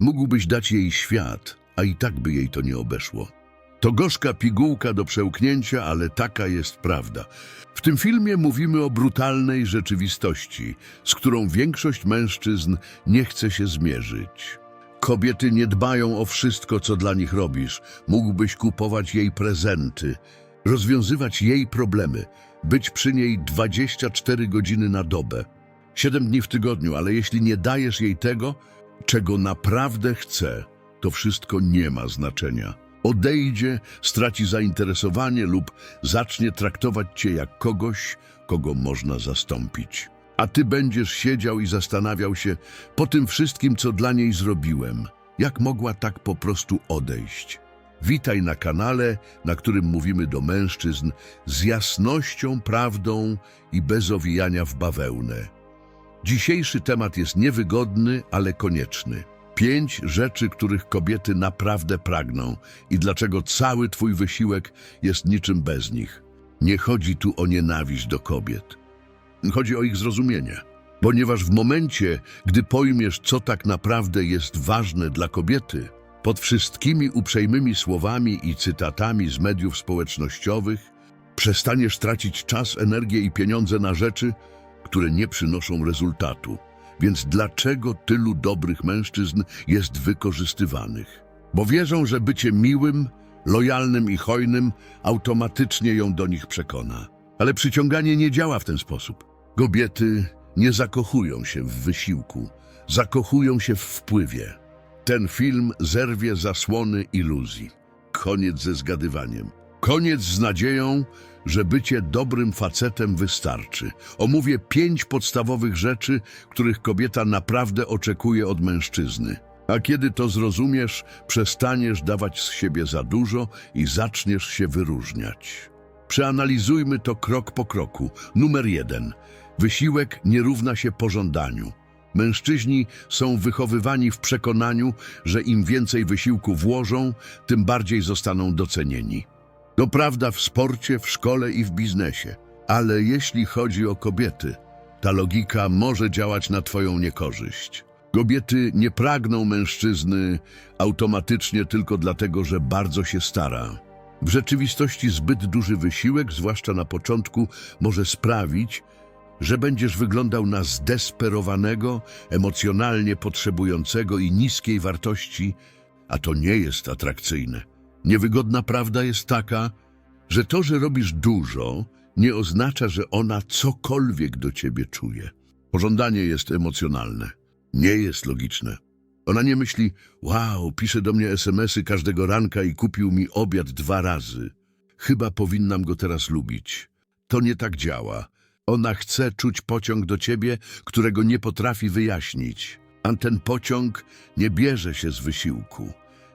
Mógłbyś dać jej świat, a i tak by jej to nie obeszło. To gorzka pigułka do przełknięcia, ale taka jest prawda. W tym filmie mówimy o brutalnej rzeczywistości, z którą większość mężczyzn nie chce się zmierzyć. Kobiety nie dbają o wszystko, co dla nich robisz. Mógłbyś kupować jej prezenty, rozwiązywać jej problemy, być przy niej 24 godziny na dobę, 7 dni w tygodniu, ale jeśli nie dajesz jej tego, czego naprawdę chce, to wszystko nie ma znaczenia. Odejdzie, straci zainteresowanie lub zacznie traktować cię jak kogoś, kogo można zastąpić. A ty będziesz siedział i zastanawiał się po tym wszystkim, co dla niej zrobiłem. Jak mogła tak po prostu odejść? Witaj na kanale, na którym mówimy do mężczyzn z jasnością, prawdą i bez owijania w bawełnę. Dzisiejszy temat jest niewygodny, ale konieczny. Pięć rzeczy, których kobiety naprawdę pragną i dlaczego cały twój wysiłek jest niczym bez nich. Nie chodzi tu o nienawiść do kobiet. Chodzi o ich zrozumienie. Ponieważ w momencie, gdy pojmiesz, co tak naprawdę jest ważne dla kobiety, pod wszystkimi uprzejmymi słowami i cytatami z mediów społecznościowych, przestaniesz tracić czas, energię i pieniądze na rzeczy, które nie przynoszą rezultatu. Więc dlaczego tylu dobrych mężczyzn jest wykorzystywanych? Bo wierzą, że bycie miłym, lojalnym i hojnym automatycznie ją do nich przekona. Ale przyciąganie nie działa w ten sposób. Kobiety nie zakochują się w wysiłku, zakochują się w wpływie. Ten film zerwie zasłony iluzji. Koniec ze zgadywaniem. Koniec z nadzieją, że bycie dobrym facetem wystarczy. Omówię pięć podstawowych rzeczy, których kobieta naprawdę oczekuje od mężczyzny. A kiedy to zrozumiesz, przestaniesz dawać z siebie za dużo i zaczniesz się wyróżniać. Przeanalizujmy to krok po kroku. Numer jeden. Wysiłek nie równa się pożądaniu. Mężczyźni są wychowywani w przekonaniu, że im więcej wysiłku włożą, tym bardziej zostaną docenieni. To prawda w sporcie, w szkole i w biznesie. Ale jeśli chodzi o kobiety, ta logika może działać na Twoją niekorzyść. Kobiety nie pragną mężczyzny automatycznie tylko dlatego, że bardzo się stara. W rzeczywistości zbyt duży wysiłek, zwłaszcza na początku, może sprawić, że będziesz wyglądał na zdesperowanego, emocjonalnie potrzebującego i niskiej wartości, a to nie jest atrakcyjne. Niewygodna prawda jest taka, że to, że robisz dużo, nie oznacza, że ona cokolwiek do ciebie czuje. Pożądanie jest emocjonalne, nie jest logiczne. Ona nie myśli, wow, pisze do mnie SMS-y każdego ranka i kupił mi obiad dwa razy. Chyba powinnam go teraz lubić. To nie tak działa. Ona chce czuć pociąg do ciebie, którego nie potrafi wyjaśnić. A ten pociąg nie bierze się z wysiłku.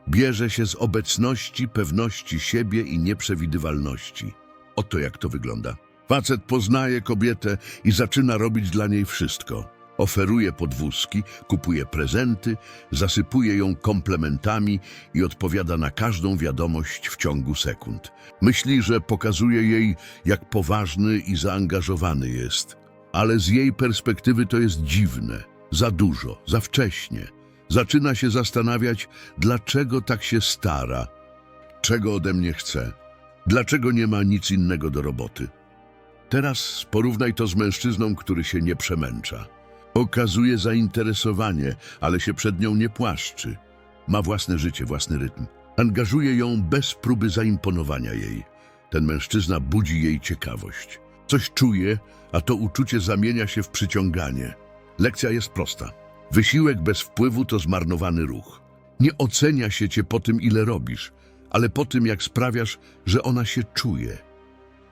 Bierze się z obecności, pewności siebie i nieprzewidywalności. Oto jak to wygląda. Facet poznaje kobietę i zaczyna robić dla niej wszystko. Oferuje podwózki, kupuje prezenty, zasypuje ją komplementami i odpowiada na każdą wiadomość w ciągu sekund. Myśli, że pokazuje jej, jak poważny i zaangażowany jest. Ale z jej perspektywy to jest dziwne. Za dużo, za wcześnie. Zaczyna się zastanawiać, dlaczego tak się stara, czego ode mnie chce, dlaczego nie ma nic innego do roboty. Teraz porównaj to z mężczyzną, który się nie przemęcza. Okazuje zainteresowanie, ale się przed nią nie płaszczy. Ma własne życie, własny rytm. Angażuje ją bez próby zaimponowania jej. Ten mężczyzna budzi jej ciekawość. Coś czuje, a to uczucie zamienia się w przyciąganie. Lekcja jest prosta. Wysiłek bez wpływu to zmarnowany ruch. Nie ocenia się cię po tym, ile robisz, ale po tym, jak sprawiasz, że ona się czuje.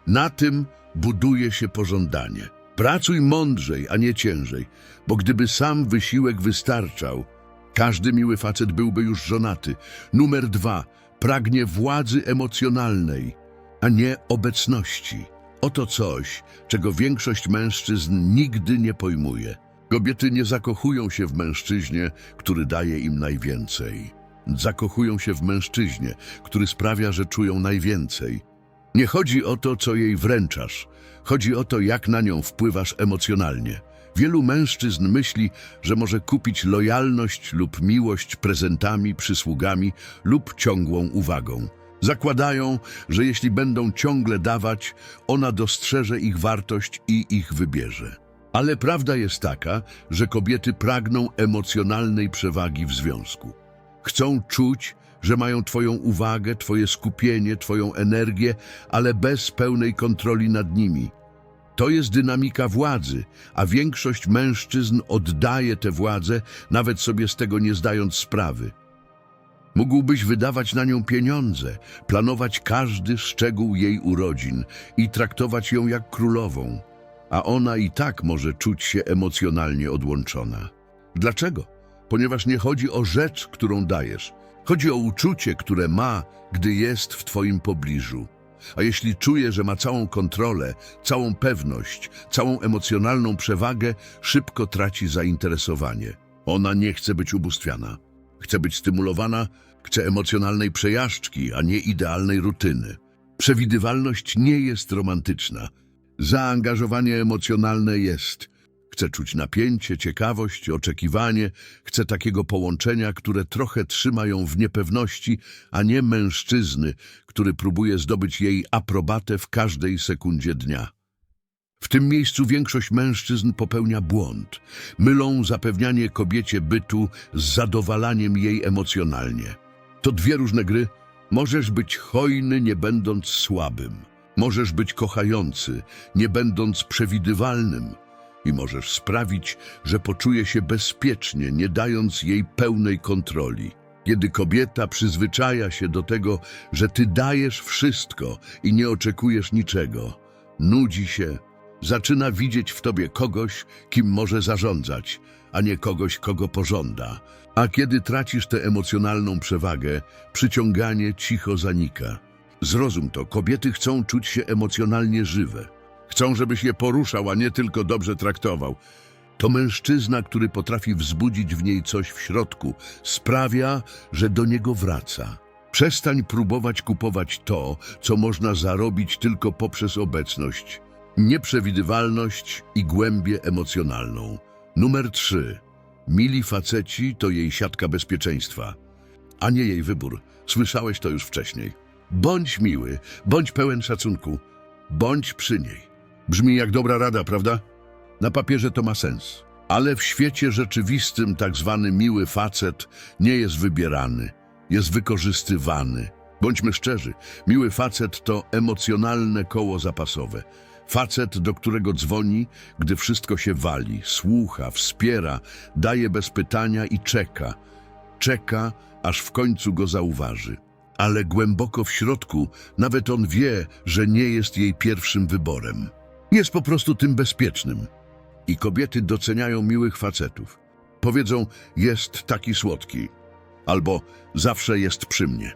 Na tym buduje się pożądanie. Pracuj mądrzej, a nie ciężej, bo gdyby sam wysiłek wystarczał, każdy miły facet byłby już żonaty. Numer dwa, pragnie władzy emocjonalnej, a nie obecności. Oto coś, czego większość mężczyzn nigdy nie pojmuje. Kobiety nie zakochują się w mężczyźnie, który daje im najwięcej. Zakochują się w mężczyźnie, który sprawia, że czują najwięcej. Nie chodzi o to, co jej wręczasz. Chodzi o to, jak na nią wpływasz emocjonalnie. Wielu mężczyzn myśli, że może kupić lojalność lub miłość prezentami, przysługami lub ciągłą uwagą. Zakładają, że jeśli będą ciągle dawać, ona dostrzeże ich wartość i ich wybierze. Ale prawda jest taka, że kobiety pragną emocjonalnej przewagi w związku. Chcą czuć, że mają Twoją uwagę, Twoje skupienie, Twoją energię, ale bez pełnej kontroli nad nimi. To jest dynamika władzy, a większość mężczyzn oddaje tę władzę, nawet sobie z tego nie zdając sprawy. Mógłbyś wydawać na nią pieniądze, planować każdy szczegół jej urodzin i traktować ją jak królową, a ona i tak może czuć się emocjonalnie odłączona. Dlaczego? Ponieważ nie chodzi o rzecz, którą dajesz. Chodzi o uczucie, które ma, gdy jest w Twoim pobliżu. A jeśli czuje, że ma całą kontrolę, całą pewność, całą emocjonalną przewagę, szybko traci zainteresowanie. Ona nie chce być ubóstwiana. Chce być stymulowana, chce emocjonalnej przejażdżki, a nie idealnej rutyny. Przewidywalność nie jest romantyczna. Zaangażowanie emocjonalne jest. Chce czuć napięcie, ciekawość, oczekiwanie, chce takiego połączenia, które trochę trzyma ją w niepewności, a nie mężczyzny, który próbuje zdobyć jej aprobatę w każdej sekundzie dnia. W tym miejscu większość mężczyzn popełnia błąd. Mylą zapewnianie kobiecie bytu z zadowalaniem jej emocjonalnie. To dwie różne gry. Możesz być hojny, nie będąc słabym. Możesz być kochający, nie będąc przewidywalnym. I możesz sprawić, że poczuje się bezpiecznie, nie dając jej pełnej kontroli. Kiedy kobieta przyzwyczaja się do tego, że ty dajesz wszystko i nie oczekujesz niczego, nudzi się, zaczyna widzieć w tobie kogoś, kim może zarządzać, a nie kogoś, kogo pożąda. A kiedy tracisz tę emocjonalną przewagę, przyciąganie cicho zanika. Zrozum to, kobiety chcą czuć się emocjonalnie żywe. Chcą, żebyś je poruszał, a nie tylko dobrze traktował. To mężczyzna, który potrafi wzbudzić w niej coś w środku, sprawia, że do niego wraca. Przestań próbować kupować to, co można zarobić tylko poprzez obecność, nieprzewidywalność i głębię emocjonalną. Numer 3. Mili faceci to jej siatka bezpieczeństwa, a nie jej wybór. Słyszałeś to już wcześniej. Bądź miły, bądź pełen szacunku, bądź przy niej. Brzmi jak dobra rada, prawda? Na papierze to ma sens. Ale w świecie rzeczywistym tak zwany miły facet nie jest wybierany, jest wykorzystywany. Bądźmy szczerzy, miły facet to emocjonalne koło zapasowe. Facet, do którego dzwoni, gdy wszystko się wali, słucha, wspiera, daje bez pytania i czeka. Czeka, aż w końcu go zauważy. Ale głęboko w środku nawet on wie, że nie jest jej pierwszym wyborem. Jest po prostu tym bezpiecznym. I kobiety doceniają miłych facetów. Powiedzą, jest taki słodki, albo zawsze jest przy mnie.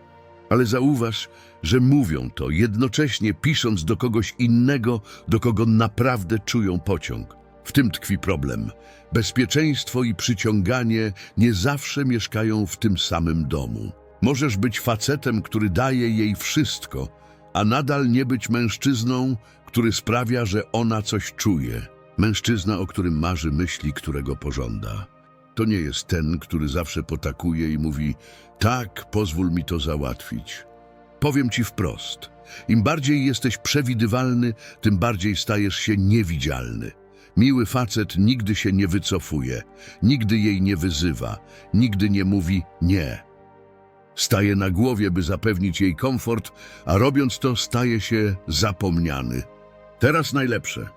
Ale zauważ, że mówią to jednocześnie pisząc do kogoś innego, do kogo naprawdę czują pociąg. W tym tkwi problem. Bezpieczeństwo i przyciąganie nie zawsze mieszkają w tym samym domu. Możesz być facetem, który daje jej wszystko, a nadal nie być mężczyzną, który sprawia, że ona coś czuje. Mężczyzna, o którym marzy myśli, którego pożąda. To nie jest ten, który zawsze potakuje i mówi: Tak, pozwól mi to załatwić. Powiem ci wprost: im bardziej jesteś przewidywalny, tym bardziej stajesz się niewidzialny. Miły facet nigdy się nie wycofuje, nigdy jej nie wyzywa, nigdy nie mówi nie. Staje na głowie, by zapewnić jej komfort, a robiąc to staje się zapomniany. Teraz najlepsze.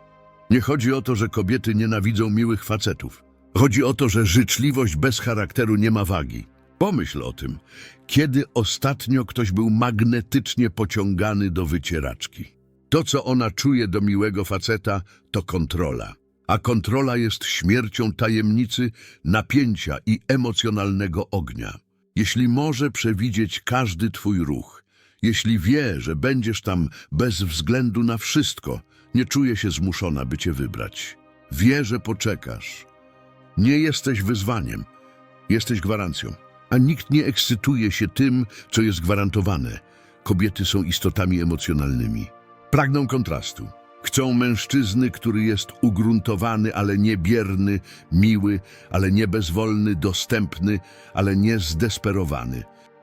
Nie chodzi o to, że kobiety nienawidzą miłych facetów. Chodzi o to, że życzliwość bez charakteru nie ma wagi. Pomyśl o tym, kiedy ostatnio ktoś był magnetycznie pociągany do wycieraczki. To, co ona czuje do miłego faceta, to kontrola. A kontrola jest śmiercią tajemnicy, napięcia i emocjonalnego ognia. Jeśli może przewidzieć każdy twój ruch, jeśli wie, że będziesz tam bez względu na wszystko, nie czuje się zmuszona, by cię wybrać. Wie, że poczekasz. Nie jesteś wyzwaniem, jesteś gwarancją. A nikt nie ekscytuje się tym, co jest gwarantowane. Kobiety są istotami emocjonalnymi. Pragną kontrastu. Chcą mężczyzny, który jest ugruntowany, ale nie bierny, miły, ale nie bezwolny, dostępny, ale nie zdesperowany.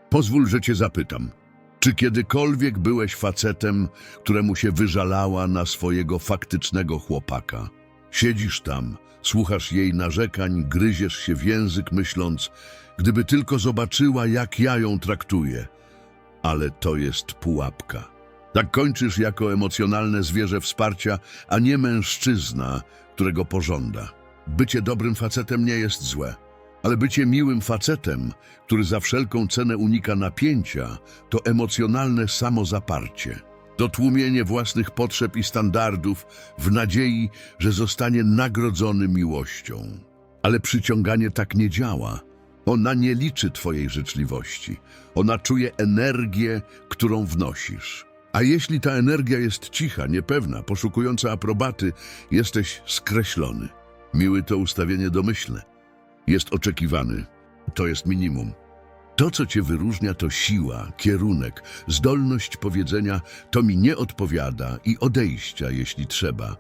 Pozwól, że cię zapytam. Czy kiedykolwiek byłeś facetem, któremu się wyżalała na swojego faktycznego chłopaka? Siedzisz tam, słuchasz jej narzekań, gryziesz się w język, myśląc, gdyby tylko zobaczyła, jak ja ją traktuję. Ale to jest pułapka. Tak kończysz jako emocjonalne zwierzę wsparcia, a nie mężczyzna, którego pożąda. Bycie dobrym facetem nie jest złe, ale bycie miłym facetem, który za wszelką cenę unika napięcia, to emocjonalne samozaparcie. To tłumienie własnych potrzeb i standardów w nadziei, że zostanie nagrodzony miłością. Ale przyciąganie tak nie działa. Ona nie liczy Twojej życzliwości. Ona czuje energię, którą wnosisz. A jeśli ta energia jest cicha, niepewna, poszukująca aprobaty, jesteś skreślony. Miły to ustawienie domyślne. Jest oczekiwany. To jest minimum. To, co cię wyróżnia, to siła, kierunek, zdolność powiedzenia to mi nie odpowiada i odejścia, jeśli trzeba.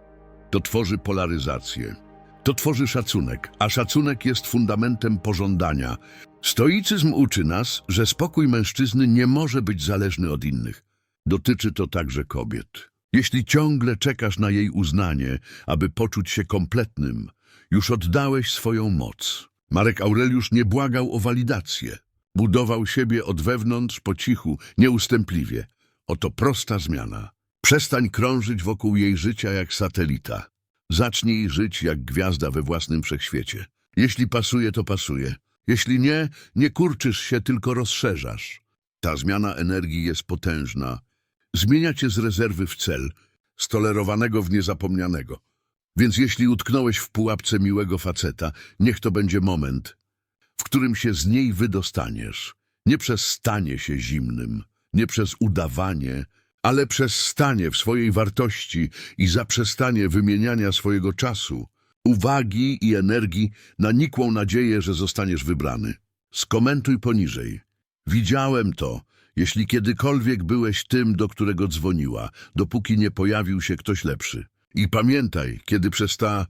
To tworzy polaryzację. To tworzy szacunek, a szacunek jest fundamentem pożądania. Stoicyzm uczy nas, że spokój mężczyzny nie może być zależny od innych. Dotyczy to także kobiet. Jeśli ciągle czekasz na jej uznanie, aby poczuć się kompletnym, już oddałeś swoją moc. Marek Aureliusz nie błagał o walidację. Budował siebie od wewnątrz po cichu, nieustępliwie. Oto prosta zmiana. Przestań krążyć wokół jej życia jak satelita. Zacznij żyć jak gwiazda we własnym wszechświecie. Jeśli pasuje, to pasuje. Jeśli nie, nie kurczysz się, tylko rozszerzasz. Ta zmiana energii jest potężna. Zmienia cię z rezerwy w cel, z tolerowanego w niezapomnianego. Więc jeśli utknąłeś w pułapce miłego faceta, niech to będzie moment, w którym się z niej wydostaniesz. Nie przez stanie się zimnym, nie przez udawanie, ale przez stanie w swojej wartości i zaprzestanie wymieniania swojego czasu, uwagi i energii na nikłą nadzieję, że zostaniesz wybrany. Skomentuj poniżej. Widziałem to, jeśli kiedykolwiek byłeś tym, do którego dzwoniła, dopóki nie pojawił się ktoś lepszy. I pamiętaj, kiedy przez ta